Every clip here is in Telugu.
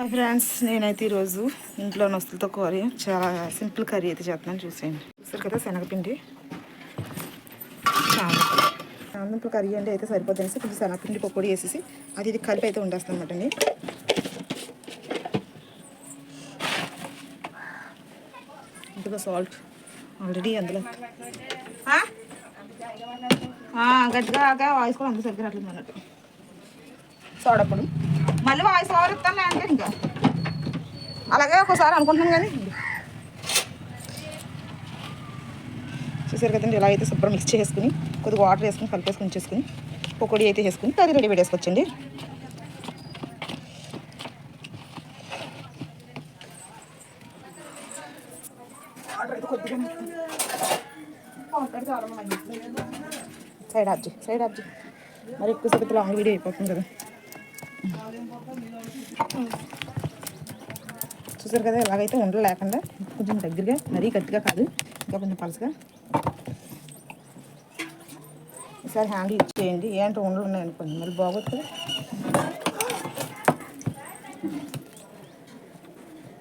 హాయ్ ఫ్రెండ్స్ నేనైతే ఈరోజు ఇంట్లో నొస్తులతో కూర. చాలా సింపుల్ కర్రీ అయితే చేస్తున్నాను చూసేయండి. చూసారు కదా శనగపిండి? సింపుల్ కర్రీ అంటే అయితే సరిపోతుంది కొంచెం శనగపిండి పకోడి వేసేసి అది ఇది కలిపి అయితే ఉండేస్తాను అనమాట అండి. ఇందులో సాల్ట్ ఆల్రెడీ అందులో. గట్టిగా వాయిస్ కూడా అందరూ సరిగ్గా రావట్లేదు అన్నట్టు సోడప్పుడు మళ్ళీ వాయిస్ ఓవర్ ఇస్తాను అంటే ఇంకా. అలాగే ఒకసారి అనుకుంటున్నాను కానీ. చూసారు కదండి ఇలా అయితే శుభ్రం మిక్స్ చేసుకుని కొద్దిగా వాటర్ వేసుకుని కలిపేసుకుని ఉంచేసుకుని పొడి అయితే వేసుకుని కర్రీ రెడీ పెట్టేసుకొచ్చండి సైడ్ అబ్జీ సైడ్ అబ్జీ మరి ఎక్కువసేపు లాంగ్ వీడియో అయిపోతుంది కదా. చూసారు కదా ఇలాగైతే ఉండలు లేకుండా కొంచెం దగ్గరగా మరీ గట్టిగా కాదు ఇంకా కొంచెం పలసగా ఈసారి హ్యాండిల్ ఇచ్చేయండి. ఏంటో ఉండలు ఉన్నాయనుకోండి మరి బాగోదు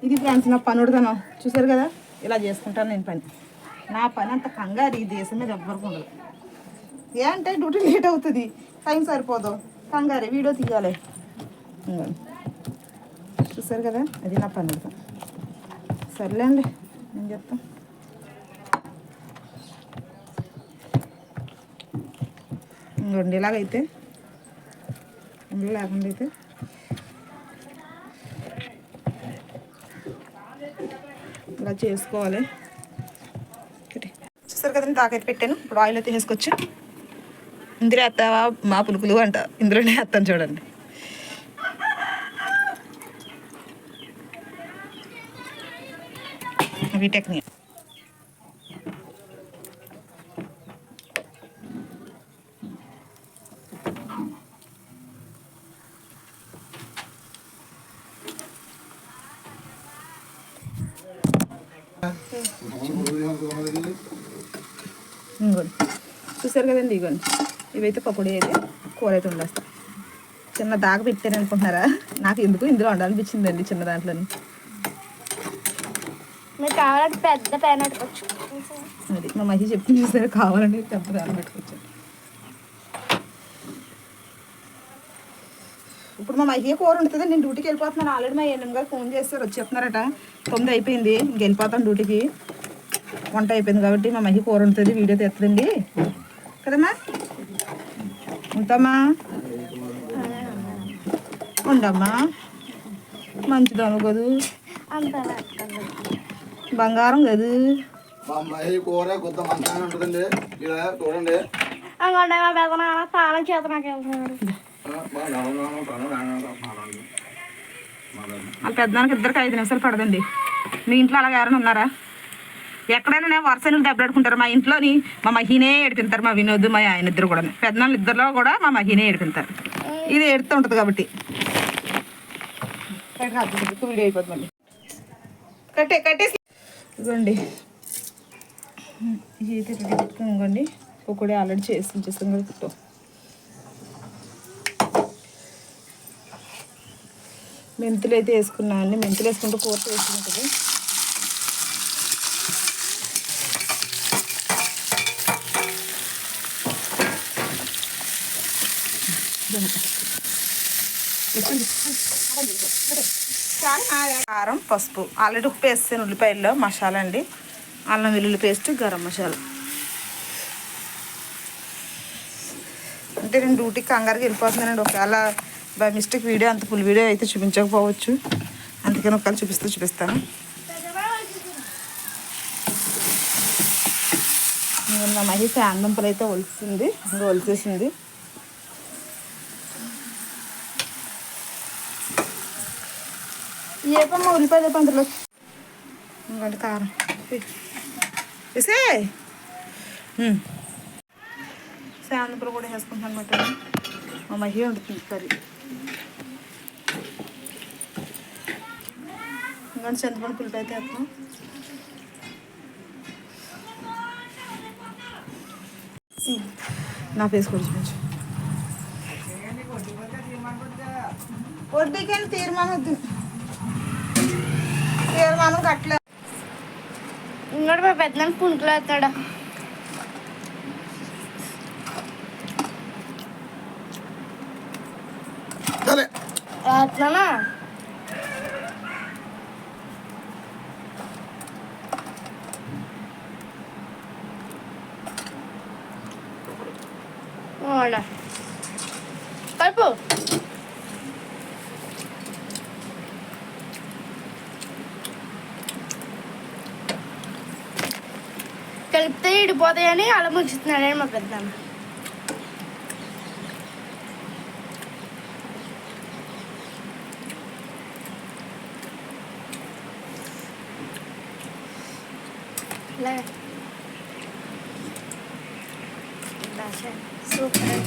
ఇది ఫ్రెండ్స్ నా పనుడుదనం. చూసారు కదా ఇలా చేసుకుంటాను నేను పని. నా పని అంత కంగారు ఈ దేశం మీద ఎవ్వరికి ఉండదు. ఏంటంటే డ్యూటీ లేట్ అవుతుంది? టైం సరిపోదు. కంగారే వీడియో తీయాలి. చూసారు కదా? అది నా పని సర్లేండి నేను చెప్తా. ఇంకోండి ఇలాగైతే ఇందులో లేకుండా అయితే ఇలా చేసుకోవాలి. చూసారు కదండి తాకైతే పెట్టాను. ఇప్పుడు ఆయిల్ అయితే వేసుకొచ్చు ఇందులో వేస్తావా? మా పులుకులు అంట. ఇందులోనే వేస్తాను చూడండి. అవి టెక్నిక్ ఇంకోండి చూసారు కదండి ఇగోండి. ఇవైతే పకోడీ అయితే కూర అయితే ఉండేస్తాం చిన్న దాకా పెట్టాను అనుకుంటున్నారా నాకు ఎందుకు ఇందులో ఉండాలనిపించిందండి చిన్న దాంట్లోని? మీరు కావాలంటే పెద్ద పెట్టుకోవచ్చు అది మా మహి చెప్పింది సరే కావాలండి పెద్ద దాన్ని పెట్టుకొచ్చాను ఇప్పుడు మా మహి కూర ఉంటుంది నేను డ్యూటీకి వెళ్ళిపోతున్నాను. ఆల్రెడీ మా ఎన్ఎం గారు ఫోన్ చేస్తారు వచ్చి చెప్తున్నారట. తొమ్మిది అయిపోయింది. ఇంక వెళ్ళిపోతాను డ్యూటీకి. వంట అయిపోయింది కాబట్టి మా మహి కూర ఉంటుంది వీడియో తెస్తుందండి. కదమ్మా? ఉంటామా ఉండమ్మా. మంచిదమ్మ కదూ? అంత బంగారం కదూ. కూర కొత్త ఉంటుందండి. ఇలా చూడండి. మా పెద్ద నాన్న చేత నాకు వెళ్తున్నాడు. వాళ్ళ పెద్దనానికి ఇద్దరికి ఐదు నిమిషాలు పడదండి. మీ ఇంట్లో అలాగ ఎవరైనా ఉన్నారా? ఎక్కడైనా నేను వరుసని దెబ్బలాడుకుంటారు మా ఇంట్లోని మా మహినే ఏడిపింటారు మా వినోద్ మా ఆయన ఇద్దరు కూడా. పెద్దనాళ్ళు ఇద్దరులో కూడా మా మహినే ఏడిపింటారు ఇది ఏడుతూ ఉంటుంది కాబట్టి. కట్టే కట్టేసి ఇదిగోండి. ఇదైతే రెడీ పెట్టుకుని ఇవ్వండి ఒకటి ఆల్రెడీ చేసి ఉంచేస్తాం కదా పుట్టు మెంతులు అయితే వేసుకున్నా అండి. మెంతులు వేసుకుంటే కూర టేస్ట్ ఉంటుంది. కారం పసుపు. ఆల్రెడీ ఉప్పు వేస్తాను ఉల్లిపాయల్లో మసాలా అండి. అల్లం వెల్లుల్లి పేస్ట్ గరం మసాలా. అంటే నేను డ్యూటీకి కంగారుకి వెళ్ళిపోతున్నానండి. ఒకవేళ బై మిస్టేక్ వీడియో అంత ఫుల్ వీడియో అయితే చూపించకపోవచ్చు. అందుకని ఒకవేళ చూపిస్తూ చూపిస్తాను. నిన్న నా మహి ఫ్యాన్ దుంపలు అయితే ఒలిసింది ఇంకా ఒలిసేసింది ఏపమ్మ ఉల్లిపాయలు పంటలు ఇంకోటి కారం. వేసే శాంతిపురం కూడా వేసుకుంటాను అనమాట మా మహి వండుతుంది కర్రీ. ఇంకా చింతపండు పులిపి అయితే వేస్తాం నా ఫేస్ కూడా చూపించు. వడ్డీకని తీర్మానం వద్దు. పానం కట్టలే ఇంకోటి మా పెద్దనాన్న పుంకులు వేస్తాడు. సరే. వేస్తున్నానా? ఓడా. కలుపు కలిపితే ఇడిపోతాయని అలా ముంచుతున్నాడని మా పెద్దనాన్న ఇలా. దాచా. సూపర్